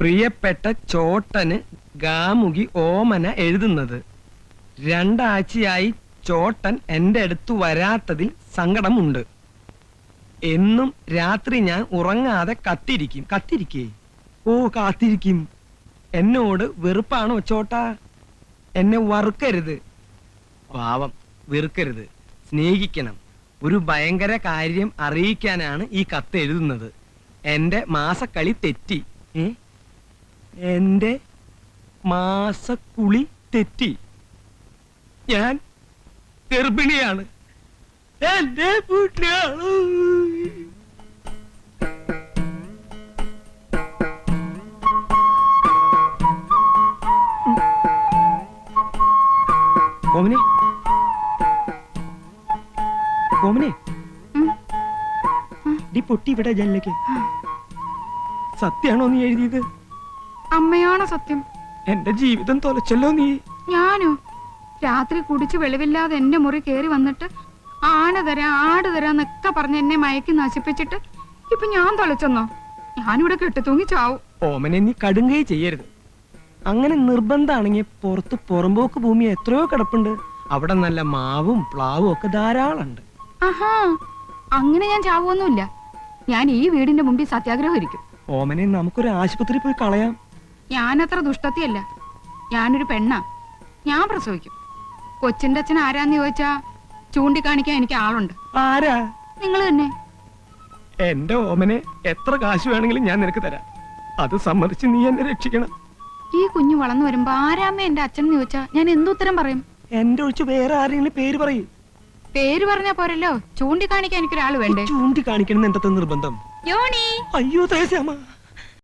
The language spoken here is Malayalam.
പ്രിയപ്പെട്ട ചോട്ടന് ഗാമുകി ഓമന എഴുതുന്നത്. രണ്ടാഴ്ചയായി ചോട്ടൻ എന്റെ അടുത്ത് വരാത്തതിൽ സങ്കടമുണ്ട്. എന്നും രാത്രി ഞാൻ ഉറങ്ങാതെ കത്തിരിക്കും. കത്തിരിക്കേ? ഓ കാത്തിരിക്കും. എന്നോട് വെറുപ്പാണോ ചോട്ടാ? എന്നെ വറുക്കരുത്. പാവം വെറുക്കരുത്. സ്നേഹിക്കണം. ഒരു ഭയങ്കര കാര്യം അറിയിക്കാനാണ് ഈ കത്ത് എഴുതുന്നത്. എന്റെ മാസക്കളി തെറ്റി. ഏ? എന്റെ മാസക്കുളി തെറ്റി. ഞാൻ ഗർഭിണിയാണ്. എന്റെ വീട്ടിലാണ്. കോമിനി കോമിനി ഡി പൊട്ടി ഇവിടെ ജനലേക്ക് സത്യാണോ നീ എഴുതിയത്? അമ്മയാണോ സത്യം. എന്റെ ജീവിതം തൊലച്ചല്ലോ നീ. ഞാനോ? രാത്രി കുടിച്ച് വെളിവില്ലാതെ എന്റെ മുറി കേറി വന്നിട്ട് ആന തരാം ആട് തരാന്നൊക്കെ പറഞ്ഞ് എന്നെ മയക്കി നശിപ്പിച്ചിട്ട് ഇപ്പൊ ഞാൻ തൊലച്ചെന്നോ? ഞാനിവിടെ കെട്ടി തൂങ്ങി ചാവും ഓമനെ നീ കടുങ്കൈ ചെയ്യരുത്. അങ്ങനെ നിർബന്ധാണെങ്കിൽ പുറത്ത് പുറമ്പോക്ക് ഭൂമി എത്രയോ കിടപ്പുണ്ട്. അവിടെ നല്ല മാവും പ്ലാവും ഒക്കെ ധാരാളമുണ്ട്. ആഹാ അങ്ങനെ ഞാൻ ചാവുമൊന്നുമില്ല ഞാൻ ഈ വീടിന്റെ മുമ്പിൽ സത്യാഗ്രഹം ഇരിക്കും. ഓമനെ നമുക്കൊരു ആശുപത്രി പോയി കളയാം. ഞാനത്ര ദുഷ്ടത്തിയല്ല. ഞാനൊരു പെണ്ണാ. ഞാൻ പ്രസവിക്കും. കൊച്ചിന്റെ അച്ഛൻ ആരാന്ന് ചോദിച്ചാ ചൂണ്ടിക്കാണിക്കാൻ എനിക്ക് ആളുണ്ട്. ആരാ? നിങ്ങൾ തന്നെ. എന്റെ ഓമനെ എത്ര കാശ് വേണമെങ്കിലും ഞാൻ നിനക്ക് തരാം. അത് സമ്മതിച്ച് നീ എന്നെ രക്ഷിക്കണം. ഈ കുഞ്ഞു വളർന്നു വരുമ്പോ ആരാമ്മ എന്റെ അച്ഛൻ എന്ന് ചോദിച്ചാ ഞാൻ എന്തുത്തരം പറയും? എന്റെ ഒഴിച്ച് വേറെ ആരെങ്കിലും പേര് പറയും. പേര് പറഞ്ഞാ പോരല്ലോ. ചൂണ്ടിക്കാണിക്കാൻ എനിക്കൊരാൾ വേണ്ടേ? ചൂണ്ടിക്കാണിക്കണം കാണിക്കണം എന്തത്തെ നിർബന്ധം? യോണി അയ്യോ തേശാമ